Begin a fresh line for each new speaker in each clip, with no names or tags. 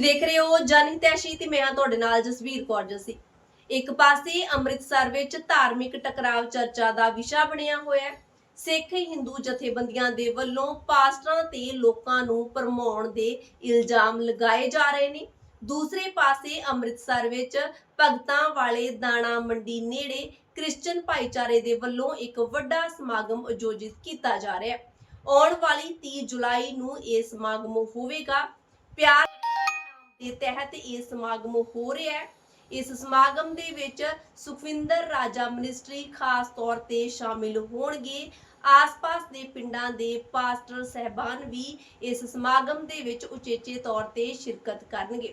ਦੇਖ ਰਹੇ ਹੋ ਜਨਹਿਤੈਸ਼ੀ ਤੇ ਮੈਂ ਹਾਂ ਤੁਹਾਡੇ ਨਾਲ ਜਸਵੀਰ ਕੌਰ ਜੱਸੀ। ਇੱਕ ਪਾਸੇ ਅੰਮ੍ਰਿਤਸਰ ਵਿੱਚ ਧਾਰਮਿਕ ਟਕਰਾਵ ਚਰਚਾ ਦਾ ਵਿਸ਼ਾ ਬਣਿਆ ਹੋਇਆ ਹੈ। ਸਿੱਖ ਹਿੰਦੂ ਜਥੇਬੰਦੀਆਂ ਦੇ ਵੱਲੋਂ ਪਾਸਟਰਾਂ ਤੇ ਲੋਕਾਂ ਨੂੰ ਭਰਮਾਉਣ ਦੇ ਇਲਜ਼ਾਮ ਲਗਾਏ ਜਾ ਰਹੇ ਨੇ। ਦੂਸਰੇ ਪਾਸੇ ਅੰਮ੍ਰਿਤਸਰ ਵਿੱਚ ਭਗਤਾਂ ਵਾਲੇ ਦਾਣਾ ਮੰਡੀ ਨੇੜੇ ਕ੍ਰਿਸਚਨ ਭਾਈਚਾਰੇ ਦੇ ਵੱਲੋਂ ਇੱਕ ਵੱਡਾ ਸਮਾਗਮ ਆਯੋਜਿਤ ਕੀਤਾ ਜਾ ਰਿਹਾ ਹੈ। ਆਉਣ ਵਾਲੀ 30 ਜੁਲਾਈ ਨੂੰ ਇਹ ਸਮਾਗਮ ਹੋਵੇਗਾ। ਪਿਆਰ ਦੇ ਤਹਿਤ ਇਹ ਸਮਾਗਮ ਹੋ ਰਿਹਾ ਹੈ। ਇਸ ਸਮਾਗਮ ਦੇ ਵਿੱਚ ਸੁਖਵਿੰਦਰ ਰਾਜਾ ਮਿਨਿਸਟਰੀ ਖਾਸ ਤੌਰ ਤੇ ਸ਼ਾਮਿਲ ਹੋਣਗੇ। ਆਸ-ਪਾਸ ਦੇ ਪਿੰਡਾਂ ਦੇ ਪਾਸਟਰ ਸਹਿਬਾਨ ਵੀ ਇਸ ਸਮਾਗਮ ਦੇ ਵਿੱਚ ਉਚੇਚੇ ਤੌਰ ਤੇ ਸ਼ਿਰਕਤ ਕਰਨਗੇ।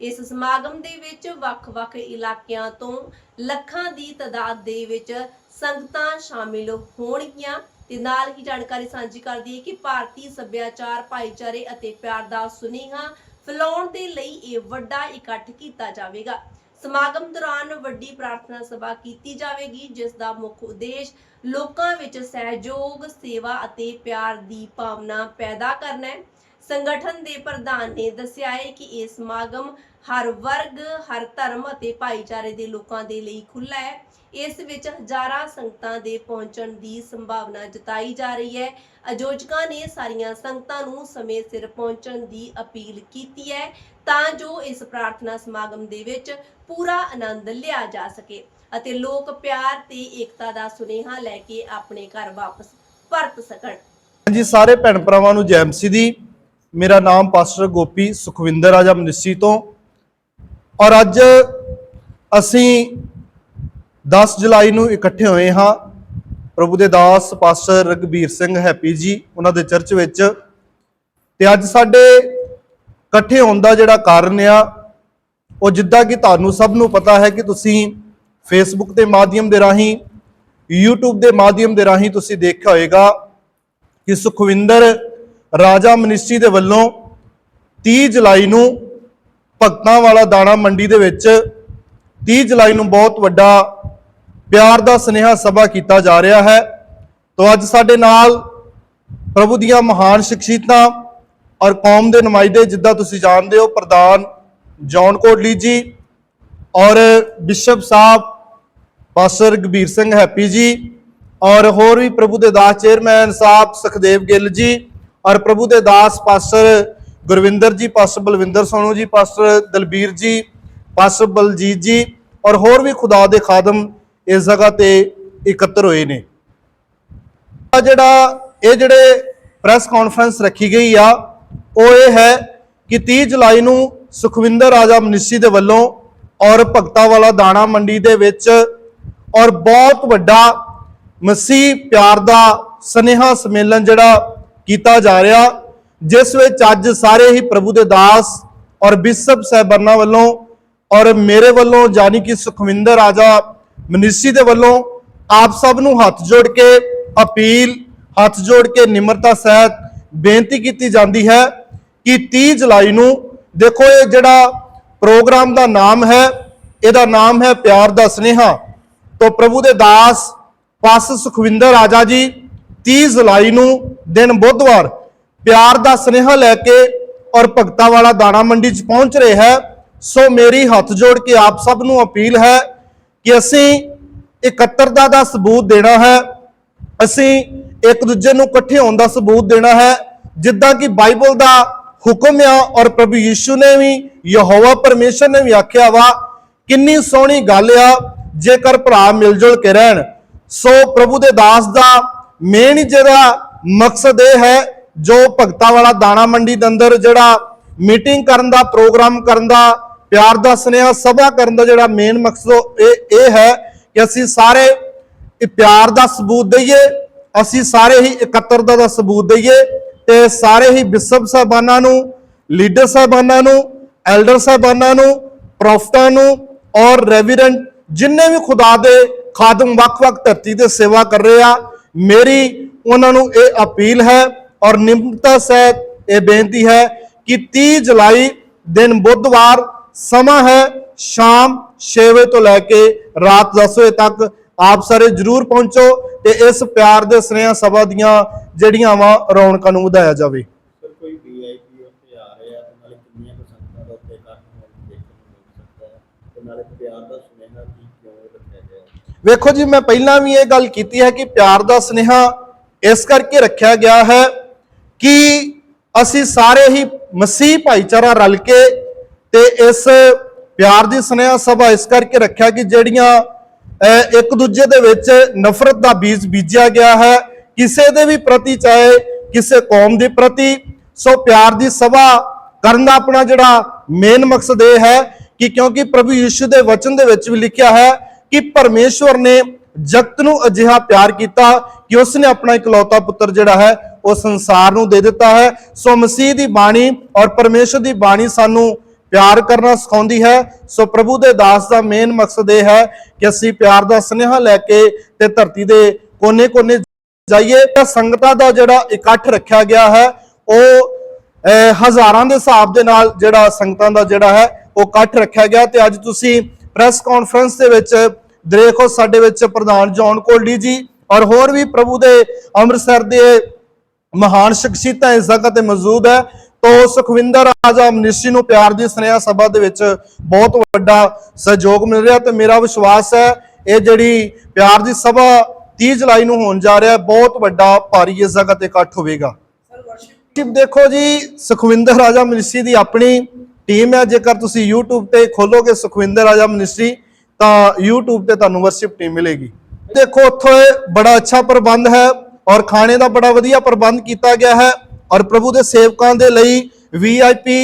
ਇਸ ਸਮਾਗਮ ਦੇ ਵਿੱਚ ਵੱਖ-ਵੱਖ ਇਲਾਕਿਆਂ ਤੋਂ ਲੱਖਾਂ ਦੀ ਤਾਦਾਦ ਦੇ ਵਿੱਚ ਸੰਗਤਾਂ ਸ਼ਾਮਿਲ ਹੋਣਗੀਆਂ ਤੇ ਨਾਲ ਹੀ ਜਾਣਕਾਰੀ ਸਾਂਝੀ ਕਰਦੀ ਹੈ ਕਿ ਭਾਰਤੀ ਸੱਭਿਆਚਾਰ, ਭਾਈਚਾਰੇ ਅਤੇ ਪਿਆਰ ਦਾ ਸੁਨੇਹਾ ਫੈਲਾਉਣ ਦੇ ਲਈ ਇਹ ਵੱਡਾ ਇਕੱਠ ਕੀਤਾ ਜਾਵੇਗਾ। ਸਮਾਗਮ ਦੌਰਾਨ ਵੱਡੀ ਪ੍ਰਾਰਥਨਾ ਸਭਾ ਕੀਤੀ ਜਾਵੇਗੀ, ਜਿਸ ਦਾ ਮੁੱਖ ਉਦੇਸ਼ ਲੋਕਾਂ ਵਿੱਚ ਸਹਿਯੋਗ, ਸੇਵਾ ਅਤੇ ਪਿਆਰ ਦੀ ਭਾਵਨਾ ਪੈਦਾ ਕਰਨਾ ਹੈ। ਸੰਗਠਨ ਦੇ ਪ੍ਰਧਾਨ ਨੇ ਦੱਸਿਆ ਹੈ ਕਿ ਇਹ ਸਮਾਗਮ ਹਰ ਵਰਗ, ਹਰ ਧਰਮ ਅਤੇ ਭਾਈਚਾਰੇ ਦੇ ਲੋਕਾਂ ਦੇ ਲਈ ਖੁੱਲ੍ਹਾ ਹੈ। ਇਸ ਵਿੱਚ ਹਜ਼ਾਰਾਂ ਸੰਗਤਾਂ ਦੇ ਪਹੁੰਚਣ ਦੀ ਸੰਭਾਵਨਾ ਜਤਾਈ ਜਾ ਰਹੀ ਹੈ। ਆਯੋਜਕਾਂ ਨੇ ਸਾਰੀਆਂ ਸੰਗਤਾਂ ਨੂੰ ਸਮੇਂ ਸਿਰ ਪਹੁੰਚਣ ਦੀ ਅਪੀਲ ਕੀਤੀ ਹੈ ਤਾਂ ਜੋ ਇਸ ਪ੍ਰਾਰਥਨਾ ਸਮਾਗਮ ਦੇ ਵਿੱਚ ਪੂਰਾ ਆਨੰਦ ਲਿਆ ਜਾ ਸਕੇ ਅਤੇ ਲੋਕ ਪਿਆਰ ਤੇ ਏਕਤਾ ਦਾ ਸੁਨੇਹਾ ਲੈ ਕੇ ਆਪਣੇ ਘਰ ਵਾਪਸ ਪਰਤ ਸਕਣ।
ਹਾਂਜੀ, ਸਾਰੇ ਭੈਣ ਭਰਾਵਾਂ ਨੂੰ ਜੈ ਮਸੀਹ ਦੀ ਮੇਰਾ ਨਾਮ ਪਾਸਟਰ ਗੋਪੀ ਸੁਖਵਿੰਦਰ ਰਾਜਾ ਮਨਿੱਸੀ ਤੋਂ। ਔਰ ਅੱਜ ਅਸੀਂ 10 ਜੁਲਾਈ ਨੂੰ ਇਕੱਠੇ ਹੋਏ ਹਾਂ। ਪ੍ਰਭੂ ਦੇ ਦਾਸ ਪਾਸਟਰ ਰਗਬੀਰ ਸਿੰਘ ਹੈਪੀ ਜੀ, ਉਹਨਾਂ ਦੇ ਚਰਚ ਵਿੱਚ। ਤੇ ਅੱਜ ਸਾਡੇ ਇਕੱਠੇ ਹੋਣ ਦਾ ਜਿਹੜਾ ਕਾਰਨ ਆ, ਉਹ ਜਿੱਦਾਂ ਕਿ ਤੁਹਾਨੂੰ ਸਭ ਨੂੰ ਪਤਾ ਹੈ ਕਿ ਤੁਸੀਂ ਫੇਸਬੁੱਕ ਦੇ ਮਾਧਿਅਮ ਦੇ ਰਾਹੀਂ, YouTube ਦੇ ਮਾਧਿਅਮ ਦੇ ਰਾਹੀਂ ਤੁਸੀਂ ਦੇਖਿਆ ਹੋਵੇਗਾ ਕਿ ਸੁਖਵਿੰਦਰ ਰਾਜਾ ਮਿਨਿਸਟਰੀ ਦੇ ਵੱਲੋਂ 30 ਜੁਲਾਈ ਨੂੰ ਭਗਤਾਂ ਵਾਲਾ ਦਾਣਾ ਮੰਡੀ ਦੇ ਵਿੱਚ 30 ਜੁਲਾਈ ਨੂੰ ਬਹੁਤ ਵੱਡਾ ਪਿਆਰ ਦਾ ਸਨੇਹਾ ਸਭਾ ਕੀਤਾ ਜਾ ਰਿਹਾ ਹੈ। ਤੋਂ ਅੱਜ ਸਾਡੇ ਨਾਲ ਪ੍ਰਭੂ ਦੀਆਂ ਮਹਾਨ ਸ਼ਖਸੀਅਤਾਂ ਔਰ ਕੌਮ ਦੇ ਨੁਮਾਇੰਦੇ ਜਿੱਦਾਂ ਤੁਸੀਂ ਜਾਣਦੇ ਹੋ, ਪ੍ਰਧਾਨ ਜੌਨ ਕੋਟਲੀ ਜੀ ਔਰ ਬਿਸ਼ਪ ਸਾਹਿਬ ਪਾਸਟਰ ਗਬੀਰ ਸਿੰਘ ਹੈਪੀ ਜੀ ਔਰ ਹੋਰ ਵੀ ਪ੍ਰਭੂ ਦੇ ਦਾਸ ਚੇਅਰਮੈਨ ਸਾਹਿਬ ਸੁਖਦੇਵ ਗਿੱਲ ਜੀ ਔਰ ਪ੍ਰਭੂ ਦੇ ਦਾਸ ਪਾਸਟਰ ਗੁਰਵਿੰਦਰ ਜੀ, ਪਾਸਟਰ ਬਲਵਿੰਦਰ ਸੋਨੂ ਜੀ, ਪਾਸਟਰ ਦਲਬੀਰ ਜੀ, ਪਾਸਟਰ ਬਲਜੀਤ ਜੀ ਔਰ ਹੋਰ ਵੀ ਖੁਦਾ ਦੇ ਖਾਦਮ ਇਸ ਜਗ੍ਹਾ ਤੇ ਇਕੱਤਰ ਹੋਏ ਨੇ। ਆ ਜਿਹੜਾ ਇਹ ਜਿਹੜੇ ਪ੍ਰੈਸ ਕਾਨਫਰੰਸ ਰੱਖੀ ਗਈ ਆ, ਉਹ ਇਹ ਹੈ ਕਿ 30 ਜੁਲਾਈ ਨੂੰ ਸੁਖਵਿੰਦਰ ਰਾਜਾ ਮਨਿੱਸੀ ਦੇ ਵੱਲੋਂ ਔਰ ਭਗਤਾ ਵਾਲਾ ਦਾਣਾ ਮੰਡੀ ਦੇ ਵਿੱਚ ਔਰ ਬਹੁਤ ਵੱਡਾ ਮਸੀਹ ਪਿਆਰ ਦਾ ਸਨੇਹਾ ਸੰਮੇਲਨ ਜਿਹੜਾ ਕੀਤਾ ਜਾ ਰਿਹਾ, ਜਿਸ ਵਿੱਚ ਅੱਜ ਸਾਰੇ ਹੀ ਪ੍ਰਭੂ ਦੇ ਦਾਸ ਔਰ ਬਿਸ਼ਪ ਸਾਹਿਬਾਨਾਂ ਵੱਲੋਂ ਔਰ ਮੇਰੇ ਵੱਲੋਂ ਜਾਨੀ ਕਿ ਸੁਖਵਿੰਦਰ ਰਾਜਾ ਮਨੀਸ਼ੀ ਦੇ ਵੱਲੋਂ ਆਪ ਸਭ ਨੂੰ ਹੱਥ ਜੋੜ ਕੇ ਅਪੀਲ, ਹੱਥ ਜੋੜ ਕੇ ਨਿਮਰਤਾ ਸਹਿਤ ਬੇਨਤੀ ਕੀਤੀ ਜਾਂਦੀ ਹੈ ਕਿ 30 ਜੁਲਾਈ ਨੂੰ ਦੇਖੋ ਇਹ ਜਿਹੜਾ ਪ੍ਰੋਗਰਾਮ ਦਾ ਨਾਮ ਹੈ, ਇਹਦਾ ਨਾਮ ਹੈ ਪਿਆਰ ਦਾ ਸਨੇਹਾ। ਤੋਂ ਪ੍ਰਭੂ ਦੇ ਦਾਸ ਪਾਸ ਸੁਖਵਿੰਦਰ ਰਾਜਾ ਜੀ 30 ਜੁਲਾਈ ਨੂੰ ਦਿਨ ਬੁੱਧਵਾਰ ਪਿਆਰ ਦਾ ਸਨੇਹਾ ਲੈ ਕੇ ਔਰ ਭਗਤਾ ਵਾਲਾ ਦਾਣਾ ਮੰਡੀ 'ਚ ਪਹੁੰਚ ਰਹੇ ਹੈ। ਸੋ ਮੇਰੀ ਹੱਥ ਜੋੜ ਕੇ ਆਪ ਸਭ ਨੂੰ ਅਪੀਲ ਹੈ ਕਿ ਅਸੀਂ ਇਕੱਤਰਤਾ ਦਾ ਸਬੂਤ ਦੇਣਾ ਹੈ। ਅਸੀਂ ਇੱਕ ਦੂਜੇ ਨੂੰ ਇਕੱਠੇ ਹੋਣ ਦਾ ਸਬੂਤ ਦੇਣਾ ਹੈ। ਜਿੱਦਾਂ ਕਿ ਬਾਈਬਲ ਦਾ ਹੁਕਮ ਆ ਔਰ ਪ੍ਰਭੂ ਯੀਸ਼ੂ ਨੇ ਵੀ, ਯਹੋਵਾ ਪਰਮੇਸ਼ਰ ਨੇ ਵੀ ਆਖਿਆ ਵਾ, ਕਿੰਨੀ ਸੋਹਣੀ ਗੱਲ ਆ, ਜੇਕਰ ਭਰਾ ਮਿਲ ਜੁਲ ਕੇ ਰਹਿਣ। ਸੋ ਪ੍ਰਭੂ ਦੇ ਦਾਸ ਦਾ ਮੇਨ ਜਿਹੜਾ ਮਕਸਦ ਇਹ ਹੈ, ਜੋ ਭਗਤਾ ਵਾਲਾ ਦਾਣਾ ਮੰਡੀ ਦੇ ਅੰਦਰ ਜਿਹੜਾ ਮੀਟਿੰਗ ਕਰਨ ਦਾ ਪ੍ਰੋਗਰਾਮ ਕਰਨ ਦਾ, ਪਿਆਰ ਦਾ, ਸੁਨੇਹਾ, ਸਭਾ ਕਰਨ ਦਾ ਜਿਹੜਾ ਮੇਨ ਮਕਸਦ ਉਹ ਇਹ ਇਹ ਹੈ ਕਿ ਅਸੀਂ ਸਾਰੇ ਇਹ ਪਿਆਰ ਦਾ ਸਬੂਤ ਦਈਏ, ਅਸੀਂ ਸਾਰੇ ਹੀ ਇਕੱਤਰਤਾ ਦਾ ਸਬੂਤ ਦਈਏ ਤੇ ਸਾਰੇ ਹੀ ਵਿਸਵ ਸਾਹਿਬਾਨਾਂ ਨੂੰ, ਲੀਡਰ ਸਾਹਿਬਾਨਾਂ ਨੂੰ ਐਲਡਰ ਸਾਹਿਬਾਨਾਂ ਨੂੰ, ਪ੍ਰੋਫਟਾਂ ਨੂੰ ਔਰ ਰੈਵੀਰੈਂਟ ਜਿੰਨੇ ਵੀ ਖੁਦਾ ਦੇ ਖਾਦਮ ਵੱਖ-ਵੱਖ ਧਰਤੀ ਤੇ ਸੇਵਾ ਕਰ ਰਹੇ ਆ ਮੇਰੀ ਉਹਨਾਂ ਨੂੰ ਇਹ ਅਪੀਲ ਹੈ ਔਰ ਨਿਮਰਤਾ ਸਹਿਤ ਇਹ ਬੇਨਤੀ ਹੈ ਕਿ 30 ਜੁਲਾਈ ਦਿਨ ਬੁੱਧਵਾਰ ਸਮਾਂ ਹੈ ਸ਼ਾਮ 6 ਵਜੇ ਤੋਂ ਲੈ ਕੇ ਰਾਤ 10 ਵਜੇ ਤੱਕ। ਆਪ ਸਾਰੇ ਜਰੂਰ ਪਹੁੰਚੋ ਤੇ ਇਸ ਪਿਆਰ ਦੇ ਸਨੇਹਾ ਸਭਾ ਦੀਆਂ ਜਿਹੜੀਆਂ ਵਾ ਰੌਣਕਾਂ ਨੂੰ ਵਧਾਇਆ ਜਾਵੇ
ਸਰ ਕੋਈ ਵੀਆਈਪੀ ਉੱਥੇ ਆ ਰਹੇ ਆ ਤੇ ਨਾਲੇ ਕਿੰਨੀਆਂ ਕੁ ਸੰਗਤਾਂ ਦਾ ਉੱਥੇ ਇਕੱਠ ਨੂੰ ਦੇਖਣ ਨੂੰ ਮਿਲ ਸਕਦਾ ਹੈ ਤੇ ਨਾਲੇ ਪਿਆਰ ਦਾ ਸੁਨੇਹਾ ਕੀ ਕਿਉਂ ਰੱਖਿਆ ਗਿਆ ਹੈ
ਵੇਖੋ ਜੀ, ਮੈਂ ਪਹਿਲਾਂ ਵੀ ਇਹ ਗੱਲ ਕੀਤੀ ਹੈ ਕਿ ਪਿਆਰ ਦਾ ਸਨੇਹਾ ਇਸ ਕਰਕੇ ਰੱਖਿਆ ਗਿਆ ਹੈ ਕਿ ਅਸੀਂ ਸਾਰੇ ਹੀ ਮਸੀਹ ਭਾਈਚਾਰਾ ਰਲ ਕੇ ਤੇ ਇਸ ਪਿਆਰ ਦੀ ਸਨੇਹਾ ਸਭਾ ਇਸ ਕਰਕੇ ਰੱਖਿਆ ਕਿ ਜਿਹੜੀਆਂ ਇੱਕ ਦੂਜੇ ਦੇ ਵਿੱਚ ਨਫ਼ਰਤ ਦਾ ਬੀਜ ਬੀਜਿਆ ਗਿਆ ਹੈ, ਕਿਸੇ ਦੇ ਵੀ ਪ੍ਰਤੀ ਚਾਹੇ ਕਿਸੇ ਕੌਮ ਦੇ ਪ੍ਰਤੀ, ਸੋ ਪਿਆਰ ਦੀ ਸਭਾ ਕਰਨ ਦਾ ਆਪਣਾ ਜਿਹੜਾ ਮੇਨ ਮਕਸਦ ਇਹ ਹੈ ਕਿ ਕਿਉਂਕਿ ਪ੍ਰਭੂ ਯਿਸੂ ਦੇ ਵਚਨ ਦੇ ਵਿੱਚ ਵੀ ਲਿਖਿਆ ਹੈ ਕਿ ਪਰਮੇਸ਼ਵਰ ਨੇ ਜਗਤ ਨੂੰ ਅਜਿਹਾ ਪਿਆਰ ਕੀਤਾ ਕਿ ਉਸ ਨੇ ਆਪਣਾ ਇਕਲੌਤਾ ਪੁੱਤਰ ਜਿਹੜਾ ਹੈ, ਉਹ ਸੰਸਾਰ ਨੂੰ ਦੇ ਦਿੱਤਾ ਹੈ। ਸੋ ਮਸੀਹ ਦੀ ਬਾਣੀ ਔਰ ਪਰਮੇਸ਼ਵਰ ਦੀ ਬਾਣੀ ਸਾਨੂੰ ਪਿਆਰ ਕਰਨਾ ਸਿਖਾਉਂਦੀ ਹੈ। ਸੋ ਪ੍ਰਭੂ ਦੇ ਦਾਸ ਦਾ ਮੇਨ ਮਕਸਦ ਇਹ ਹੈ ਕਿ ਅਸੀਂ ਪਿਆਰ ਦਾ ਸੁਨੇਹਾ ਲੈ ਕੇ ਤੇ ਧਰਤੀ ਦੇ ਕੋਨੇ-ਕੋਨੇ ਜਾਈਏ। ਤਾਂ ਸੰਗਤਾਂ ਦਾ ਜਿਹੜਾ ਇਕੱਠ ਰੱਖਿਆ ਗਿਆ ਹੈ, ਉਹ ਹਜ਼ਾਰਾਂ ਦੇ ਹਿਸਾਬ ਦੇ ਨਾਲ ਜਿਹੜਾ ਸੰਗਤਾਂ ਦਾ ਜਿਹੜਾ ਹੈ, ਉਹ ਇਕੱਠ ਰੱਖਿਆ ਗਿਆ। ਤੇ ਅੱਜ ਤੁਸੀਂ ਪ੍ਰੈਸ ਕਾਨਫਰੰਸ ਦੇ ਵਿੱਚ ਦੇਖੋ ਸਾਡੇ ਵਿੱਚ ਪ੍ਰਧਾਨ ਜੌਨ ਕੋਲਡੀ ਜੀ ਔਰ ਹੋਰ ਵੀ ਪ੍ਰਭੂ ਦੇ ਅੰਮ੍ਰਿਤਸਰ ਦੇ ਮਹਾਨ ਸ਼ਖਸੀਅਤਾਂ ਇਸ ਜਗ੍ਹਾ ਤੇ ਮੌਜੂਦ ਹੈ। ਤੋ ਸੁਖਵਿੰਦਰ ਰਾਜਾ ਮਨਿਸ਼ੀ ਨੂੰ ਪਿਆਰ ਦੀ ਸਨੇਹਾ ਸਭਾ ਦੇ ਵਿੱਚ ਬਹੁਤ ਵੱਡਾ ਸਹਿਯੋਗ ਮਿਲ ਰਿਹਾ ਤੇ ਮੇਰਾ ਵਿਸ਼ਵਾਸ ਹੈ ਇਹ ਜਿਹੜੀ ਪਿਆਰ ਦੀ ਸਭਾ 30 ਜੁਲਾਈ ਨੂੰ ਹੋਣ ਜਾ ਰਿਹਾ ਹੈ ਬਹੁਤ ਵੱਡਾ ਭਾਰੀ ਇਸ ਜਗ੍ਹਾ ਤੇ ਇਕੱਠ ਹੋਵੇਗਾ। ਦੇਖੋ ਜੀ ਸੁਖਵਿੰਦਰ ਰਾਜਾ ਮਿਨਿਸਟਰੀ ਦੀ ਆਪਣੀ ਟੀਮ ਹੈ, ਜੇਕਰ ਤੁਸੀਂ YouTube ਤੇ ਖੋਲੋਗੇ ਸੁਖਵਿੰਦਰ ਰਾਜਾ ਮਿਨਿਸਟਰੀ, ਤਾਂ YouTube ਤੇ ਤੁਹਾਨੂੰ ਵਰਸ਼ਿਪ ਟੀਮ ਮਿਲੇਗੀ। ਦੇਖੋ, ਉੱਥੇ ਬੜਾ ਅੱਛਾ ਪ੍ਰਬੰਧ ਹੈ ਔਰ ਖਾਣੇ ਦਾ ਬੜਾ ਵਧੀਆ ਪ੍ਰਬੰਧ ਕੀਤਾ ਗਿਆ ਹੈ ਔਰ ਪ੍ਰਭੂ ਦੇ ਸੇਵਕਾਂ ਦੇ ਲਈ VIP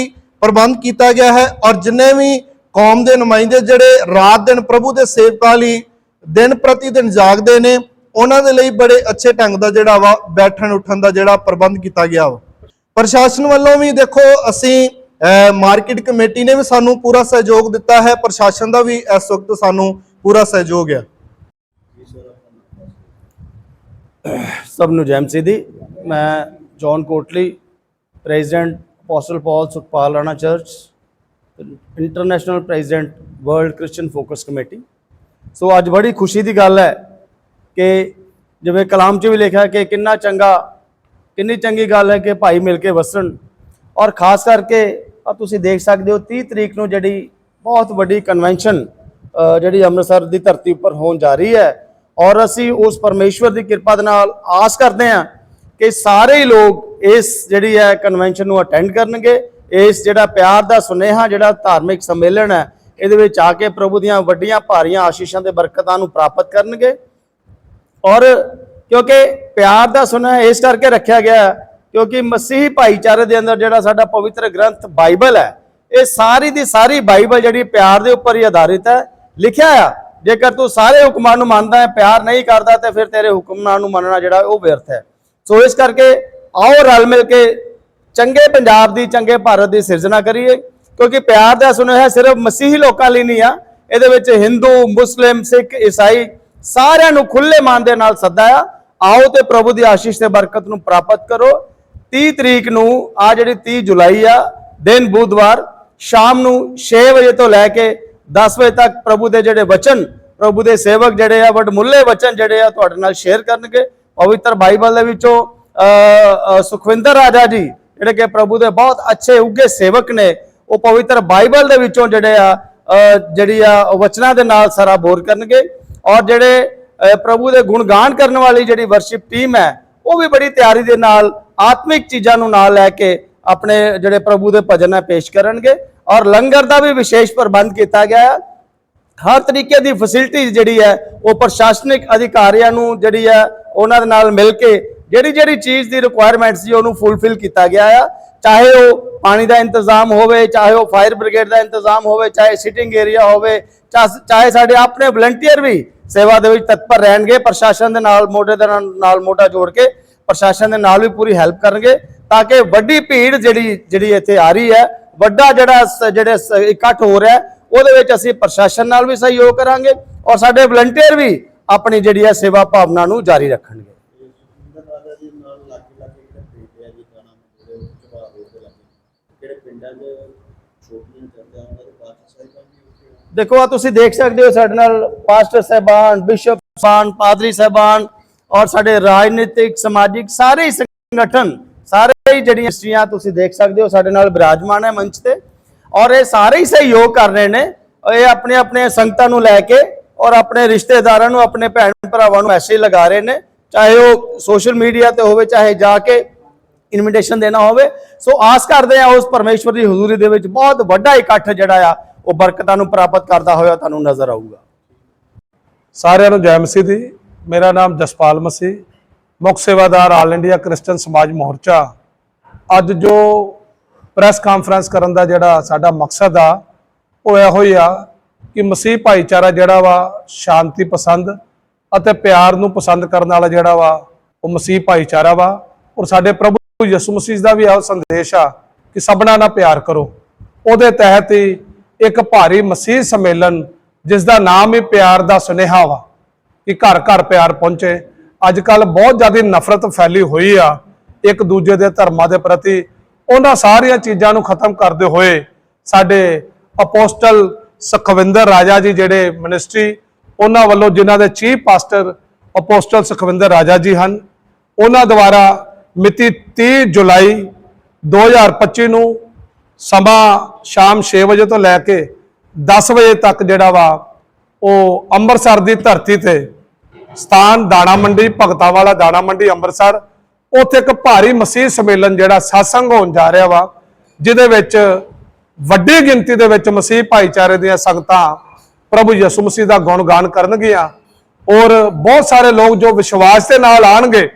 ਪ੍ਰਬੰਧ ਕੀਤਾ ਗਿਆ ਹੈ ਔਰ ਜਿੰਨੇ ਵੀ ਕੌਮ ਦੇ ਨੁਮਾਇੰਦੇ ਜਿਹੜੇ ਰਾਤ ਦਿਨ ਪ੍ਰਭੂ ਦੇ ਸੇਵਕਾਂ ਲਈ ਦਿਨ ਪ੍ਰਤੀ ਦਿਨ ਜਾਗਦੇ ਨੇ, ਉਹਨਾਂ ਦੇ ਲਈ ਬੜੇ ਅੱਛੇ ਢੰਗ ਦਾ ਜਿਹੜਾ ਵਾ ਬੈਠਣ ਉੱਠਣ ਦਾ ਜਿਹੜਾ ਪ੍ਰਬੰਧ ਕੀਤਾ ਗਿਆ ਵਾ। ਪ੍ਰਸ਼ਾਸਨ ਵੱਲੋਂ ਵੀ ਦੇਖੋ, ਅਸੀਂ ਮਾਰਕੀਟ ਕਮੇਟੀ ਨੇ ਵੀ ਸਾਨੂੰ ਪੂਰਾ ਸਹਿਯੋਗ ਦਿੱਤਾ ਹੈ, ਪ੍ਰਸ਼ਾਸਨ ਦਾ ਵੀ ਇਸ ਵਕਤ ਸਾਨੂੰ ਪੂਰਾ ਸਹਿਯੋਗ ਹੈ।
ਸਭ ਨੂੰ ਜੈਮ ਸਿੱਧੀ ਮੈਂ John Kotli, president apostle Paul Sukhpal Rana church, international president world Christian focus committee. So ਅੱਜ ਬੜੀ ਖੁਸ਼ੀ ਦੀ ਗੱਲ ਹੈ ਕਿ ਜਿਵੇਂ ਕਲਾਮ 'ਚ ਵੀ ਲਿਖਿਆ ਕਿ ਕਿੰਨਾ ਚੰਗਾ, ਕਿੰਨੀ ਚੰਗੀ ਗੱਲ ਹੈ ਕਿ ਭਾਈ ਮਿਲ ਕੇ ਵਸਣ। ਔਰ ਖਾਸ ਕਰਕੇ ਆ ਤੁਸੀਂ ਦੇਖ ਸਕਦੇ ਹੋ 30 ਤਰੀਕ ਨੂੰ ਜਿਹੜੀ ਬਹੁਤ ਵੱਡੀ ਕਨਵੈਨਸ਼ਨ ਜਿਹੜੀ ਅੰਮ੍ਰਿਤਸਰ ਦੀ ਧਰਤੀ ਉੱਪਰ ਹੋਣ ਜਾ ਰਹੀ ਹੈ। ਔਰ ਅਸੀਂ ਉਸ ਪਰਮੇਸ਼ਵਰ ਦੀ ਕਿਰਪਾ ਦੇ ਨਾਲ ਆਸ ਕਰਦੇ ਹਾਂ ਕਿ ਸਾਰੇ ਹੀ ਲੋਕ ਇਸ ਜਿਹੜੀ ਹੈ ਕਨਵੈਨਸ਼ਨ ਨੂੰ ਅਟੈਂਡ ਕਰਨਗੇ। ਇਸ ਜਿਹੜਾ ਪਿਆਰ ਦਾ ਸੁਨੇਹਾ, ਜਿਹੜਾ ਧਾਰਮਿਕ ਸੰਮੇਲਨ ਹੈ, ਇਹਦੇ ਵਿੱਚ ਆ ਕੇ ਪ੍ਰਭੂ ਦੀਆਂ ਵੱਡੀਆਂ ਭਾਰੀਆਂ ਆਸ਼ੀਸ਼ਾਂ ਤੇ ਬਰਕਤਾਂ ਨੂੰ ਪ੍ਰਾਪਤ ਕਰਨਗੇ। ਔਰ ਕਿਉਂਕਿ ਪਿਆਰ ਦਾ ਸੁਨੇਹਾ ਇਸ ਕਰਕੇ ਰੱਖਿਆ ਗਿਆ ਕਿਉਂਕਿ ਮਸੀਹੀ ਭਾਈਚਾਰੇ ਦੇ ਅੰਦਰ ਜਿਹੜਾ ਸਾਡਾ ਪਵਿੱਤਰ ਗ੍ਰੰਥ ਬਾਈਬਲ ਹੈ, ਇਹ ਸਾਰੀ ਦੀ ਸਾਰੀ ਬਾਈਬਲ ਜਿਹੜੀ ਪਿਆਰ ਦੇ ਉੱਪਰ ਹੀ ਆਧਾਰਿਤ ਹੈ। ਲਿਖਿਆ ਆ, ਜੇਕਰ ਤੂੰ ਸਾਰੇ ਹੁਕਮਾਂ ਨੂੰ ਮੰਨਦਾ ਹੈ, ਪਿਆਰ ਨਹੀਂ ਕਰਦਾ, ਤੇ ਫਿਰ ਤੇਰੇ ਹੁਕਮਾਂ ਨੂੰ ਮੰਨਣਾ ਜਿਹੜਾ ਉਹ ਵਿਅਰਥ ਹੈ। ਸੋ ਇਸ ਕਰਕੇ ਆਓ ਰਲ ਮਿਲ ਕੇ ਚੰਗੇ ਪੰਜਾਬ ਦੀ, ਚੰਗੇ ਭਾਰਤ ਦੀ ਸਿਰਜਣਾ ਕਰੀਏ, ਕਿਉਂਕਿ ਪਿਆਰ ਦਾ ਸੁਨੇਹਾ ਸਿਰਫ ਮਸੀਹੀ ਲੋਕਾਂ ਲਈ ਨਹੀਂ ਆ, ਇਹਦੇ ਵਿੱਚ ਹਿੰਦੂ, ਮੁਸਲਿਮ, ਸਿੱਖ, ਈਸਾਈ ਸਾਰਿਆਂ ਨੂੰ ਖੁੱਲੇ ਮਨ ਦੇ ਨਾਲ ਸੱਦਾ ਆ। ਆਓ ਤੇ ਪ੍ਰਭੂ ਦੀ ਆਸ਼ੀਸ਼ ਤੇ ਬਰਕਤ ਨੂੰ ਪ੍ਰਾਪਤ ਕਰੋ। 30 ਤਰੀਕ ਨੂੰ ਆ ਜਿਹੜੀ 30 ਜੁਲਾਈ ਆ, ਦਿਨ ਬੁੱਧਵਾਰ, ਸ਼ਾਮ ਨੂੰ 6 ਵਜੇ ਤੋਂ ਲੈ ਕੇ 10 ਵਜੇ ਤੱਕ ਪ੍ਰਭੂ ਦੇ ਜਿਹੜੇ ਵਚਨ, ਪ੍ਰਭੂ ਦੇ ਸੇਵਕ ਜਿਹੜੇ ਆ, ਵੱਡਮੁੱਲੇ ਵਚਨ ਜਿਹੜੇ ਆ, ਤੁਹਾਡੇ ਨਾਲ ਸ਼ੇਅਰ ਕਰਨਗੇ। ਪਵਿੱਤਰ ਬਾਈਬਲ ਦੇ ਵਿੱਚੋਂ ਸੁਖਵਿੰਦਰ ਰਾਜਾ ਜੀ, ਜਿਹੜੇ ਕਿ ਪ੍ਰਭੂ ਦੇ ਬਹੁਤ ਅੱਛੇ ਉੱਗੇ ਸੇਵਕ ਨੇ, ਉਹ ਪਵਿੱਤਰ ਬਾਈਬਲ ਦੇ ਵਿੱਚੋਂ ਜਿਹੜੇ ਆ ਜਿਹੜੀ ਆ, ਉਹ ਵਚਨਾਂ ਦੇ ਨਾਲ ਸਾਰਾ ਬੋਰ ਕਰਨਗੇ। ਔਰ ਜਿਹੜੇ ਪ੍ਰਭੂ ਦੇ ਗੁਣਗਾਨ ਕਰਨ ਵਾਲੀ ਜਿਹੜੀ ਵਰਸ਼ਿਪ ਟੀਮ ਹੈ, ਉਹ ਵੀ ਬੜੀ ਤਿਆਰੀ ਦੇ ਨਾਲ ਆਤਮਿਕ ਚੀਜ਼ਾਂ ਨੂੰ ਨਾਲ ਲੈ ਕੇ ਆਪਣੇ ਜਿਹੜੇ ਪ੍ਰਭੂ ਦੇ ਭਜਨ ਹੈ ਪੇਸ਼ ਕਰਨਗੇ ਔਰ ਲੰਗਰ ਦਾ ਵੀ ਵਿਸ਼ੇਸ਼ ਪ੍ਰਬੰਧ ਕੀਤਾ ਗਿਆ ਹੈ। ਹਰ ਤਰੀਕੇ ਦੀ ਫੈਸਿਲਿਟੀ ਜਿਹੜੀ ਹੈ ਉਹ ਪ੍ਰਸ਼ਾਸਨਿਕ ਅਧਿਕਾਰੀਆਂ ਨੂੰ ਜਿਹੜੀ ਹੈ ਉਹਨਾਂ ਦੇ ਨਾਲ ਮਿਲ ਕੇ ਜਿਹੜੀ ਜਿਹੜੀ ਚੀਜ਼ ਦੀ ਰਿਕੁਆਇਰਮੈਂਟ ਸੀ ਉਹਨੂੰ ਫੁੱਲਫਿਲ ਕੀਤਾ ਗਿਆ ਆ। ਚਾਹੇ ਉਹ ਪਾਣੀ ਦਾ ਇੰਤਜ਼ਾਮ ਹੋਵੇ, ਚਾਹੇ ਉਹ ਫਾਇਰ ਬ੍ਰਿਗੇਡ ਦਾ ਇੰਤਜ਼ਾਮ ਹੋਵੇ, ਚਾਹੇ ਸਿਟਿੰਗ ਏਰੀਆ ਹੋਵੇ ਚਾ- ਚਾਹੇ ਸਾਡੇ ਆਪਣੇ ਵਲੰਟੀਅਰ ਵੀ ਸੇਵਾ ਦੇ ਵਿੱਚ ਤਤਪਰ ਰਹਿਣਗੇ, ਪ੍ਰਸ਼ਾਸਨ ਦੇ ਨਾਲ ਮੋਢੇ ਦੇ ਨਾਲ ਨਾਲ ਮੋਢਾ ਜੋੜ ਕੇ ਪ੍ਰਸ਼ਾਸਨ ਦੇ ਨਾਲ ਵੀ ਪੂਰੀ ਹੈਲਪ ਕਰਨਗੇ ਤਾਂ ਕਿ ਵੱਡੀ ਭੀੜ ਜਿਹੜੀ ਜਿਹੜੀ ਇੱਥੇ ਆ ਰਹੀ ਹੈ, ਵੱਡਾ ਜਿਹੜਾ ਸ- ਜਿਹੜੇ ਇਕੱਠ ਹੋ ਰਿਹਾ ਉਹਦੇ ਵਿੱਚ ਅਸੀਂ ਪ੍ਰਸ਼ਾਸਨ ਨਾਲ ਵੀ ਸਹਿਯੋਗ ਕਰਾਂਗੇ ਔਰ ਸਾਡੇ ਵਲੰਟੀਅਰ ਵੀ ਆਪਣੀ ਜਿਹੜੀ ਹੈ ਸੇਵਾ ਭਾਵਨਾ ਨੂੰ ਜਾਰੀ ਰੱਖਣਗੇ। ਦੇਖੋ ਆ ਤੁਸੀਂ ਦੇਖ ਸਕਦੇ ਹੋ ਸਾਡੇ ਨਾਲ ਪਾਸਟਰ ਸਹਿਬਾਨ, ਬਿਸ਼ਪ ਸਾਹਿਬਾਨ, ਪਾਦਰੀ ਸਹਿਬਾਨ ਔਰ ਸਾਡੇ ਰਾਜਨੀਤਿਕ, ਸਮਾਜਿਕ ਸਾਰੇ ਹੀ ਸੰਗਠਨ, ਸਾਰੇ ਹੀ ਜਿਹੜੀਆਂ ਇੰਡਸਟਰੀਆਂ ਤੁਸੀਂ ਦੇਖ ਸਕਦੇ ਹੋ, ਸਾਡੇ ਨਾਲ ਬਿਰਾਜਮਾਨ ਹੈ ਮੰਚ ਤੇ। ਔਰ ਇਹ ਸਾਰੇ ਹੀ ਸਹਿਯੋਗ ਕਰ ਰਹੇ ਨੇ। ਇਹ ਆਪਣੇ ਆਪਣੇ ਸੰਗਤਾਂ ਨੂੰ ਲੈ ਕੇ ਔਰ ਆਪਣੇ ਰਿਸ਼ਤੇਦਾਰਾਂ ਨੂੰ, ਆਪਣੇ ਭੈਣ ਭਰਾਵਾਂ ਨੂੰ ਮੈਸੇਜ ਲਗਾ ਰਹੇ ਨੇ। ਚਾਹੇ ਉਹ ਸੋਸ਼ਲ ਮੀਡੀਆ ਤੇ ਹੋਵੇ, ਚਾਹੇ ਜਾ ਕੇ ਇਨਵੀਟੇਸ਼ਨ ਦੇਣਾ ਹੋਵੇ। ਸੋ ਆਸ ਕਰਦੇ ਆ ਉਸ ਪਰਮੇਸ਼ਵਰ ਦੀ ਹਜ਼ੂਰੀ ਦੇ ਵਿੱਚ ਬਹੁਤ ਵੱਡਾ ਇਕੱਠ ਜਿਹੜਾ ਆ, ਉਹ ਬਰਕਤਾਂ ਨੂੰ ਪ੍ਰਾਪਤ ਕਰਦਾ ਹੋਇਆ ਤੁਹਾਨੂੰ ਨਜ਼ਰ ਆਊਗਾ।
ਸਾਰਿਆਂ ਨੂੰ ਜੈ ਮਸੀਹ ਦੀ ਮੇਰਾ ਨਾਮ ਜਸਪਾਲ ਮਸੀਹ, ਮੁੱਖ ਸੇਵਾਦਾਰ ਆਲ ਇੰਡੀਆ ਕ੍ਰਿਸਚਨ ਸਮਾਜ ਮੋਰਚਾ। ਅੱਜ ਜੋ ਪ੍ਰੈਸ ਕਾਨਫਰੰਸ ਕਰਨ ਦਾ ਜਿਹੜਾ ਸਾਡਾ ਮਕਸਦ ਆ, ਉਹ ਇਹੋ ਹੀ ਆ ਕਿ ਮਸੀਹ ਭਾਈਚਾਰਾ ਜਿਹੜਾ ਵਾ ਸ਼ਾਂਤੀ ਪਸੰਦ ਅਤੇ ਪਿਆਰ ਨੂੰ ਪਸੰਦ ਕਰਨ ਵਾਲਾ ਜਿਹੜਾ ਵਾ, ਉਹ ਮਸੀਹ ਭਾਈਚਾਰਾ ਵਾ। ਔਰ ਸਾਡੇ ਪ੍ਰਭੂ ਯਿਸੂ ਮਸੀਹ ਦਾ ਵੀ ਇਹ ਸੰਦੇਸ਼ ਆ ਕਿ ਸਭਨਾਂ ਨਾਲ ਪਿਆਰ ਕਰੋ। ਉਹਦੇ ਤਹਿਤ ਹੀ ਇੱਕ ਭਾਰੀ ਮਸੀਹ ਸੰਮੇਲਨ ਜਿਸ ਦਾ ਨਾਮ ਹੀ ਪਿਆਰ ਦਾ ਸੁਨੇਹਾ ਵਾ। ਕਿ ਘਰ ਘਰ ਪਿਆਰ ਪਹੁੰਚੇ। ਅੱਜ ਕੱਲ ਬਹੁਤ ਜ਼ਿਆਦਾ ਨਫ਼ਰਤ ਫੈਲੀ ਹੋਈ ਆ ਇੱਕ ਦੂਜੇ ਦੇ ਧਰਮਾਂ ਦੇ ਪ੍ਰਤੀ। ਉਹਨਾਂ ਸਾਰੀਆਂ ਚੀਜ਼ਾਂ ਨੂੰ ਖਤਮ ਕਰਦੇ ਹੋਏ ਸਾਡੇ ਅਪੋਸਟਲ ਸੁਖਵਿੰਦਰ ਰਾਜਾ ਜੀ ਜਿਹੜੇ ਮਿਨਿਸਟਰੀ, ਉਹਨਾਂ ਵੱਲੋਂ ਜਿਨ੍ਹਾਂ ਦੇ ਚੀਫ ਪਾਸਟਰ ਅਪੋਸਟਲ ਸੁਖਵਿੰਦਰ ਰਾਜਾ ਜੀ ਹਨ, ਉਹਨਾਂ ਦੁਆਰਾ ਮਿਤੀ 30 ਜੁਲਾਈ 2025 ਨੂੰ ਸਮਾਂ ਸ਼ਾਮ 6 ਵਜੇ ਤੋਂ ਲੈ ਕੇ 10 ਵਜੇ ਤੱਕ ਜਿਹੜਾ ਵਾ, ਉਹ ਅੰਮ੍ਰਿਤਸਰ ਦੀ ਧਰਤੀ ਤੇ ਸਥਾਨ ਦਾਣਾ ਮੰਡੀ, ਭਗਤਾ ਵਾਲਾ ਦਾਣਾ ਮੰਡੀ, ਅੰਮ੍ਰਿਤਸਰ। ਉੱਥੇ ਇੱਕ ਭਾਰੀ ਮਸੀਹ ਸੰਮੇਲਨ ਜਿਹੜਾ satsang ਹੋਣ ਜਾ ਰਿਹਾ ਵਾ, ਜਿਹਦੇ ਵਿੱਚ ਵੱਡੀ ਗਿਣਤੀ ਦੇ ਵਿੱਚ ਮਸੀਹ ਭਾਈਚਾਰੇ ਦੀਆਂ ਸੰਗਤਾਂ ਪ੍ਰਭੂ ਯਿਸੂ ਮਸੀਹ ਦਾ ਗੁਣਗਾਨ ਕਰਨਗੀਆਂ। ਔਰ ਬਹੁਤ ਸਾਰੇ ਲੋਕ ਜੋ ਵਿਸ਼ਵਾਸ ਦੇ ਨਾਲ ਆਣਗੇ,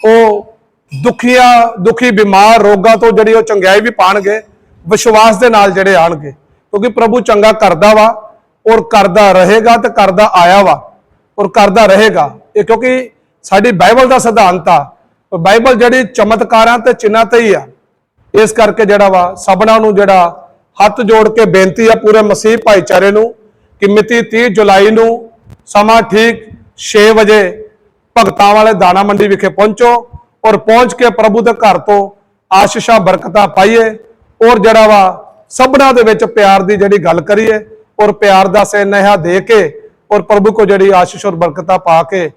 ਉਹ ਦੁਖੀਆਂ, ਦੁਖੀ, ਬਿਮਾਰ ਰੋਗਾਂ ਤੋਂ ਜਿਹੜੀ ਉਹ ਚੰਗਿਆਈ ਵੀ ਪਾਣਗੇ, ਵਿਸ਼ਵਾਸ ਦੇ ਨਾਲ ਜਿਹੜੇ ਆਣਗੇ। ਕਿਉਂਕਿ ਪ੍ਰਭੂ ਚੰਗਾ ਕਰਦਾ ਵਾ ਔਰ ਕਰਦਾ ਰਹੇਗਾ ਤੇ ਕਰਦਾ ਆਇਆ ਵਾ। ਔਰ ਕਰਦਾ ਰਹੇਗਾ। ਇਹ ਕਿਉਂਕਿ ਸਾਡੀ ਬਾਈਬਲ ਦਾ ਸਿਧਾਂਤ ਆ। ਬਾਈਬਲ ਜਿਹੜੀ ਚਮਤਕਾਰਾਂ ਤੇ ਚਿੰਨਾਂ ਤੇ ਹੀ ਆ। ਇਸ ਕਰਕੇ ਜਿਹੜਾ ਵਾ ਸਭਨਾਂ ਨੂੰ ਜਿਹੜਾ ਹੱਥ ਜੋੜ ਕੇ ਬੇਨਤੀ ਆ ਪੂਰੇ ਮਸੀਹ ਭਾਈਚਾਰੇ ਨੂੰ ਕਿ ਮਿਤੀ 30 ਜੁਲਾਈ ਨੂੰ ਸਮਾਂ ਠੀਕ 6 ਵਜੇ ਭਗਤਾਂ ਵਾਲੇ ਦਾਣਾ ਮੰਡੀ ਵਿਖੇ ਪਹੁੰਚੋ ਔਰ ਪਹੁੰਚ ਕੇ ਪ੍ਰਭੂ ਦੇ ਘਰ ਤੋਂ ਆਸ਼ੀਸ਼ਾਂ, ਬਰਕਤਾਂ ਪਾਈਏ ਔਰ ਜਿਹੜਾ ਵਾ ਸਭਨਾਂ ਦੇ ਵਿੱਚ ਪਿਆਰ ਦੀ ਜਿਹੜੀ ਗੱਲ ਕਰੀਏ ਔਰ ਪਿਆਰ ਦਾ ਸਨੇਹਾ ਦੇ ਕੇ ਔਰ ਪ੍ਰਭੂ ਕੋ ਜਿਹੜੀ ਆਸ਼ੀਸ਼ ਔਰ ਬਰਕਤਾਂ ਪਾ ਕੇ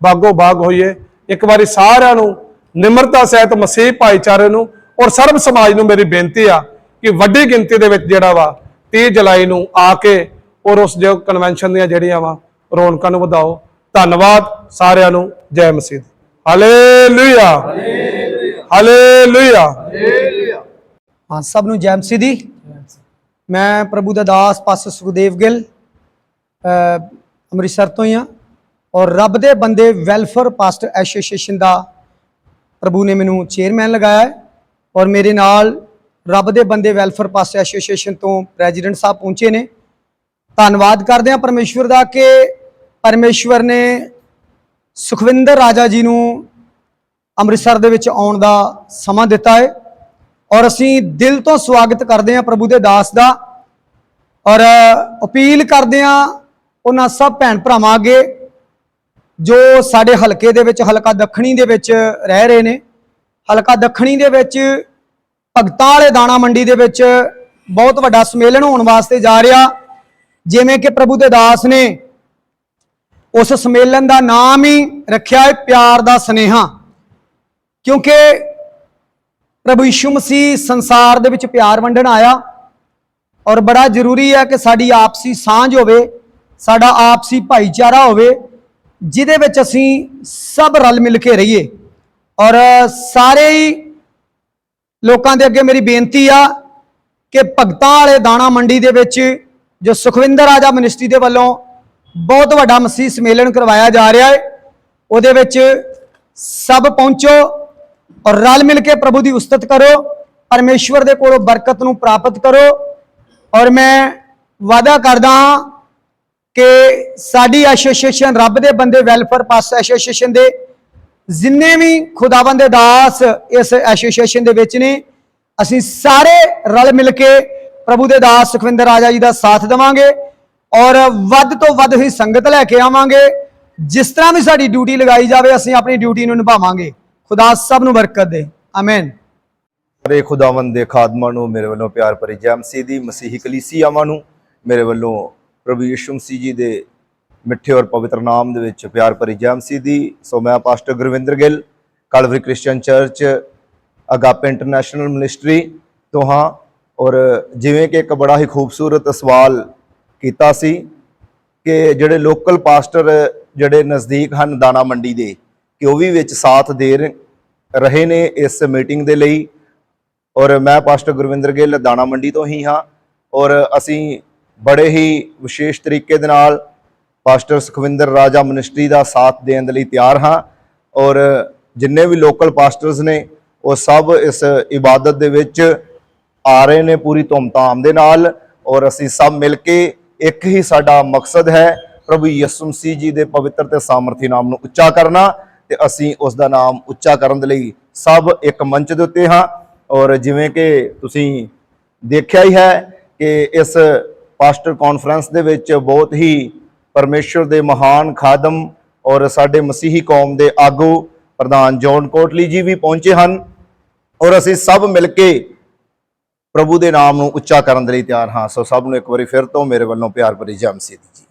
ਬਾਗੋ ਬਾਗ ਹੋਈਏ ਇੱਕ ਵਾਰੀ ਸਾਰਿਆਂ ਨੂੰ ਨਿਮਰਤਾ ਸਹਿਤ ਮਸੀਹ ਭਾਈਚਾਰੇ ਨੂੰ ਔਰ ਸਰਬ ਸਮਾਜ ਨੂੰ ਮੇਰੀ ਬੇਨਤੀ ਆ ਕਿ ਵੱਡੀ ਗਿਣਤੀ ਦੇ ਵਿੱਚ ਜਿਹੜਾ ਵਾ 30 ਜੁਲਾਈ ਨੂੰ ਆ ਕੇ ਔਰ ਉਸ ਜੋ ਕਨਵੈਨਸ਼ਨ ਦੀਆਂ ਜਿਹੜੀਆਂ ਵਾ ਰੌਣਕਾਂ ਨੂੰ ਵਧਾਓ। ਧੰਨਵਾਦ ਸਾਰਿਆਂ ਨੂੰ। ਜੈ ਮਸੀਹ। ਦੀ। ਹਾਲੇਲੂਇਆ ਹਾਲੇਲੂਇਆ
ਹਾਂ ਸਭ ਨੂੰ ਜੈ ਮਸੀਹ ਦੀ। ਮੈਂ ਪ੍ਰਭੂ ਦਾ ਦਾਸ ਪਾਸਟਰ ਸੁਖਦੇਵ ਗਿੱਲ ਅ, ਅੰਮ੍ਰਿਤਸਰ ਤੋਂ ਹੀ ਆ। ਔਰ ਰੱਬ ਦੇ ਬੰਦੇ ਵੈਲਫੇਅਰ ਪਾਸਟਰ ਐਸੋਸੀਏਸ਼ਨ ਦਾ ਪ੍ਰਭੂ ਨੇ ਮੈਨੂੰ ਚੇਅਰਮੈਨ ਲਗਾਇਆ ਹੈ। ਔਰ ਮੇਰੇ ਨਾਲ ਰੱਬ ਦੇ ਬੰਦੇ ਵੈਲਫੇਅਰ ਪਾਸਟਰ ਐਸੋਸੀਏਸ਼ਨ ਤੋਂ ਪ੍ਰੈਜ਼ੀਡੈਂਟ ਸਾਹਿਬ ਪਹੁੰਚੇ ਨੇ। ਧੰਨਵਾਦ ਕਰਦੇ ਹਾਂ ਪਰਮੇਸ਼ਵਰ ਦਾ ਕਿ ਪਰਮੇਸ਼ਵਰ ਨੇ ਸੁਖਵਿੰਦਰ ਰਾਜਾ ਜੀ ਨੂੰ ਅੰਮ੍ਰਿਤਸਰ ਦੇ ਵਿੱਚ ਆਉਣ ਦਾ ਸਮਾਂ ਦਿੱਤਾ ਹੈ। ਔਰ ਅਸੀਂ ਦਿਲ ਤੋਂ ਸਵਾਗਤ ਕਰਦੇ ਹਾਂ ਪ੍ਰਭੂ ਦੇ ਦਾਸ ਦਾ। ਔਰ ਅਪੀਲ ਕਰਦੇ ਹਾਂ ਉਹਨਾਂ ਸਭ ਭੈਣ ਭਰਾਵਾਂ ਅੱਗੇ ਜੋ ਸਾਡੇ ਹਲਕੇ ਦੇ ਵਿੱਚ, ਹਲਕਾ ਦੱਖਣੀ ਦੇ ਵਿੱਚ ਰਹਿ ਰਹੇ ਨੇ, ਹਲਕਾ ਦੱਖਣੀ ਦੇ ਵਿੱਚ ਭਗਤਾਂ ਵਾਲੇ ਦਾਣਾ ਮੰਡੀ ਦੇ ਵਿੱਚ ਬਹੁਤ ਵੱਡਾ ਸੰਮੇਲਨ ਹੋਣ ਵਾਸਤੇ ਜਾ ਰਿਹਾ। ਜਿਵੇਂ ਕਿ ਪ੍ਰਭੂ ਦੇ ਦਾਸ ਨੇ ਉਸ ਸੰਮੇਲਨ ਦਾ ਨਾਮ ਹੀ ਰੱਖਿਆ ਹੈ, ਪਿਆਰ ਦਾ ਸਨੇਹਾ। ਕਿਉਂਕਿ ਪ੍ਰਭੂ ਯਿਸੂ ਮਸੀਹ ਸੰਸਾਰ ਦੇ ਵਿੱਚ ਪਿਆਰ ਵੰਡਣ ਆਇਆ ਔਰ ਬੜਾ ਜ਼ਰੂਰੀ ਹੈ ਕਿ ਸਾਡੀ ਆਪਸੀ ਸਾਂਝ ਹੋਵੇ। ਸਾਡਾ ਆਪਸੀ ਭਾਈਚਾਰਾ ਹੋਵੇ, ਜਿਹਦੇ ਵਿੱਚ ਅਸੀਂ ਸਭ ਰਲ ਮਿਲ ਕੇ ਰਹੀਏ। ਔਰ ਸਾਰੇ ਹੀ ਲੋਕਾਂ ਦੇ ਅੱਗੇ ਮੇਰੀ ਬੇਨਤੀ ਆ ਕਿ ਭਗਤਾਂ ਵਾਲੇ ਦਾਣਾ ਮੰਡੀ ਦੇ ਵਿੱਚ, ਜੋ ਸੁਖਵਿੰਦਰ ਰਾਜਾ ਮਿਨਿਸਟਰੀ ਦੇ ਵੱਲੋਂ ਬਹੁਤ ਵੱਡਾ ਮਸੀਹ ਸੰਮੇਲਨ ਕਰਵਾਇਆ ਜਾ ਰਿਹਾ ਹੈ, ਉਹਦੇ ਵਿੱਚ ਸਭ ਪਹੁੰਚੋ ਔਰ ਰਲ ਮਿਲ ਕੇ ਪ੍ਰਭੂ ਦੀ ਉਸਤਤ ਕਰੋ, ਪਰਮੇਸ਼ਵਰ ਦੇ ਕੋਲੋਂ ਬਰਕਤ ਨੂੰ ਪ੍ਰਾਪਤ ਕਰੋ। ਔਰ ਮੈਂ ਵਾਅਦਾ ਕਰਦਾ ਹਾਂ ਕਿ ਸਾਡੀ ਐਸੋਸੀਏਸ਼ਨ ਰੱਬ ਦੇ ਬੰਦੇ ਵੈਲਫੇਅਰ ਪਾਸ ਐਸੋਸੀਏਸ਼ਨ ਦੇ ਜਿੰਨੇ ਵੀ ਖੁਦਾਵੰਦ ਦੇ ਦਾਸ ਇਸ ਐਸੋਸੀਏਸ਼ਨ ਦੇ ਵਿੱਚ ਨੇ, ਅਸੀਂ ਸਾਰੇ ਰਲ ਮਿਲ ਕੇ ਪ੍ਰਭੂ ਦੇ ਦਾਸ ਸੁਖਵਿੰਦਰ ਰਾਜਾ ਜੀ ਦਾ ਸਾਥ ਦੇਵਾਂਗੇ ਔਰ ਵੱਧ ਤੋਂ ਵੱਧ ਹੀ ਸੰਗਤ ਲੈ ਕੇ ਆਵਾਂਗੇ। ਜਿਸ ਤਰ੍ਹਾਂ ਵੀ ਸਾਡੀ ਡਿਊਟੀ ਲਗਾਈ ਜਾਵੇ, ਅਸੀਂ ਆਪਣੀ ਡਿਊਟੀ ਨੂੰ ਨਿਭਾਵਾਂਗੇ। ਖੁਦਾ ਸਭ ਨੂੰ ਬਰਕਤ ਦੇ। ਆਮੀਨ
ਸਾਰੇ ਖੁਦਾਵੰਦ ਦੇ ਖਾਦਮਾਂ ਨੂੰ ਮੇਰੇ ਵੱਲੋਂ ਪਿਆਰ ਭਰੀ ਜੈ ਦੀ ਮਸੀਹੀ ਕਲੀਸਿਆਵਾਂ ਨੂੰ ਮੇਰੇ ਵੱਲੋਂ ਪ੍ਰਭੂ ਯਿਸੂ ਮਸੀਹ ਜੀ ਦੇ ਮਿੱਠੇ ਔਰ ਪਵਿੱਤਰ ਨਾਮ ਦੇ ਵਿੱਚ ਪਿਆਰ ਭਰੀ ਜੈ ਮਸੀਹ ਦੀ, ਸੋ ਮੈਂ pastor Gurvinder Gill, Calvary Christian church, Agape international ministry ਤੋਂ ਹਾਂ, ਔਰ ਜਿਵੇਂ ਕਿ ਇੱਕ ਬੜਾ ਹੀ ਖੂਬਸੂਰਤ ਸਵਾਲ ਕੀਤਾ ਸੀ ਕਿ ਜਿਹੜੇ ਲੋਕਲ ਪਾਸਟਰ ਜਿਹੜੇ ਨਜ਼ਦੀਕ ਹਨ ਦਾਣਾ ਮੰਡੀ ਦੇ, ਕਿ ਉਹ ਵੀ ਵਿੱਚ ਸਾਥ ਦੇ ਰਹੇ ਨੇ ਇਸ ਮੀਟਿੰਗ ਦੇ ਲਈ। ਔਰ ਮੈਂ ਪਾਸਟਰ ਗੁਰਵਿੰਦਰ ਗਿੱਲ ਦਾਣਾ ਮੰਡੀ ਤੋਂ ਹੀ ਹਾਂ, ਔਰ ਅਸੀਂ ਬੜੇ ਹੀ ਵਿਸ਼ੇਸ਼ ਤਰੀਕੇ ਦੇ ਨਾਲ ਪਾਸਟਰ ਸੁਖਵਿੰਦਰ ਰਾਜਾ ਮਿਨਿਸਟਰੀ ਦਾ ਸਾਥ ਦੇਣ ਦੇ ਲਈ ਤਿਆਰ ਹਾਂ ਔਰ ਜਿੰਨੇ ਵੀ ਲੋਕਲ ਪਾਸਟਰਸ ਨੇ, ਉਹ ਸਭ ਇਸ ਇਬਾਦਤ ਦੇ ਵਿੱਚ ਆ ਰਹੇ ਨੇ ਪੂਰੀ ਧੂਮਧਾਮ ਦੇ ਨਾਲ ਔਰ ਅਸੀਂ ਸਭ ਮਿਲ ਕੇ ਇੱਕ ਹੀ ਸਾਡਾ ਮਕਸਦ ਹੈ ਪ੍ਰਭੂ ਯਿਸੂ ਮਸੀਹ ਜੀ ਦੇ ਪਵਿੱਤਰ ਤੇ ਸਾਮਰਥੀ ਨਾਮ ਨੂੰ ਉੱਚਾ ਕਰਨਾ ਤੇ ਅਸੀਂ ਉਸ ਦਾ ਨਾਮ ਉੱਚਾ ਕਰਨ ਦੇ ਲਈ ਸਭ ਇੱਕ ਮੰਚ ਦੇ ਉੱਤੇ ਹਾਂ ਔਰ ਜਿਵੇਂ ਕਿ ਤੁਸੀਂ ਦੇਖਿਆ ਹੀ ਹੈ ਕਿ ਇਸ ਪਾਸਟਰ ਕਾਨਫਰੰਸ ਦੇ ਵਿੱਚ ਬਹੁਤ ਹੀ ਪਰਮੇਸ਼ਰ ਦੇ ਮਹਾਨ ਖਾਦਮ ਔਰ ਸਾਡੇ ਮਸੀਹੀ ਕੌਮ ਦੇ ਆਗੂ ਪ੍ਰਧਾਨ ਜੌਨ ਕੋਟਲੀ ਜੀ ਵੀ ਪਹੁੰਚੇ ਹਨ ਔਰ ਅਸੀਂ ਸਭ ਮਿਲ ਕੇ ਪ੍ਰਭੂ ਦੇ ਨਾਮ ਨੂੰ ਉੱਚਾ ਕਰਨ ਦੇ ਲਈ ਤਿਆਰ ਹਾਂ। ਸੋ ਸਭ ਨੂੰ ਇੱਕ ਵਾਰੀ ਫਿਰ ਤੋਂ ਮੇਰੇ ਵੱਲੋਂ ਪਿਆਰ ਭਰੀ ਜੈ ਮਸੀਹ ਦੀ ਜੀ।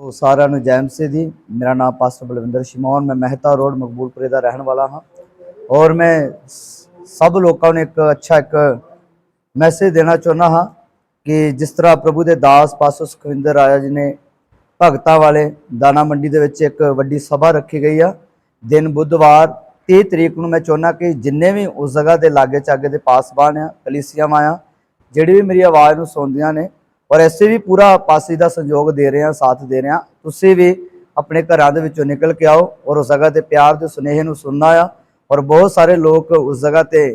ਸੋ ਸਾਰਿਆਂ ਨੂੰ ਜੈ ਮਸੀਹ ਦੀ। ਮੇਰਾ ਨਾਮ ਪਾਸਟਰ ਬਲਵਿੰਦਰ ਸ਼ਿਮੋਨ, ਮੈਂ ਮਹਿਤਾ ਰੋਡ, ਮਕਬੂਲਪੁਰੇ ਦਾ ਰਹਿਣ ਵਾਲਾ ਹਾਂ ਔਰ ਮੈਂ ਸਭ ਲੋਕਾਂ ਨੂੰ ਇੱਕ ਅੱਛਾ ਇੱਕ ਮੈਸੇਜ ਦੇਣਾ ਚਾਹੁੰਦਾ ਹਾਂ ਕਿ ਜਿਸ ਤਰ੍ਹਾਂ ਪ੍ਰਭੂ ਦੇ ਦਾਸ ਪਾਸੋ ਸੁਖਵਿੰਦਰ ਰਾਜਾ ਜੀ ਨੇ ਭਗਤਾਂ ਵਾਲੇ ਦਾਣਾ ਮੰਡੀ ਦੇ ਵਿੱਚ ਇੱਕ ਵੱਡੀ ਸਭਾ ਰੱਖੀ ਗਈ ਆ। ਦਿਨ ਬੁੱਧਵਾਰ 30 ਤਰੀਕ ਨੂੰ ਮੈਂ ਚਾਹੁੰਦਾ ਕਿ ਜਿੰਨੇ ਵੀ ਉਸ ਜਗ੍ਹਾ ਦੇ ਲਾਗੇ ਚਾਗੇ ਦੇ ਪਾਸਬਾਨ ਆ, ਕਲੀਸਿਆਵਾਂ ਆ, ਜਿਹੜੀ ਵੀ ਮੇਰੀ ਆਵਾਜ਼ ਨੂੰ ਸੁਣਦੀਆਂ ਨੇ ਔਰ ਐਸੇ ਵੀ ਪੂਰਾ ਪਾਸੇ ਦਾ ਸੰਯੋਗ ਦੇ ਰਹੇ ਆ, ਸਾਥ ਦੇ ਰਹੇ ਆ, ਤੁਸੀਂ ਵੀ ਆਪਣੇ ਘਰਾਂ ਦੇ ਵਿੱਚੋਂ ਨਿਕਲ ਕੇ ਆਓ ਔਰ ਉਸ ਜਗ੍ਹਾ ਤੇ ਪਿਆਰ ਦੇ ਸੁਨੇਹੇ ਨੂੰ ਸੁਣਨਾ ਆ ਔਰ ਬਹੁਤ ਸਾਰੇ ਲੋਕ ਉਸ ਜਗ੍ਹਾ ਤੇ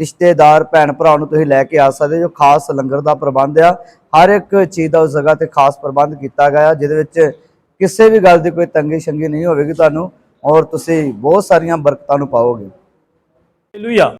ਰਿਸ਼ਤੇਦਾਰ, ਭੈਣ ਭਰਾ ਨੂੰ ਤੁਸੀਂ ਲੈ ਕੇ ਆ ਸਕਦੇ ਜੋ ਖਾਸ ਲੰਗਰ ਦਾ ਪ੍ਰਬੰਧ ਆ, ਹਰ ਇੱਕ ਚੀਜ਼ ਦਾ ਉਸ ਜਗ੍ਹਾ ਤੇ ਖਾਸ ਪ੍ਰਬੰਧ ਕੀਤਾ ਗਿਆ ਜਿਹਦੇ ਵਿੱਚ ਕਿਸੇ ਵੀ ਗੱਲ ਦੀ ਕੋਈ ਤੰਗੀ ਸ਼ੰਗੀ ਨਹੀਂ ਹੋਵੇਗੀ ਤੁਹਾਨੂੰ ਔਰ ਤੁਸੀਂ ਬਹੁਤ ਸਾਰੀਆਂ ਬਰਕਤਾਂ ਨੂੰ ਪਾਓਗੇ।
ਹਾਲੇਲੂਇਆ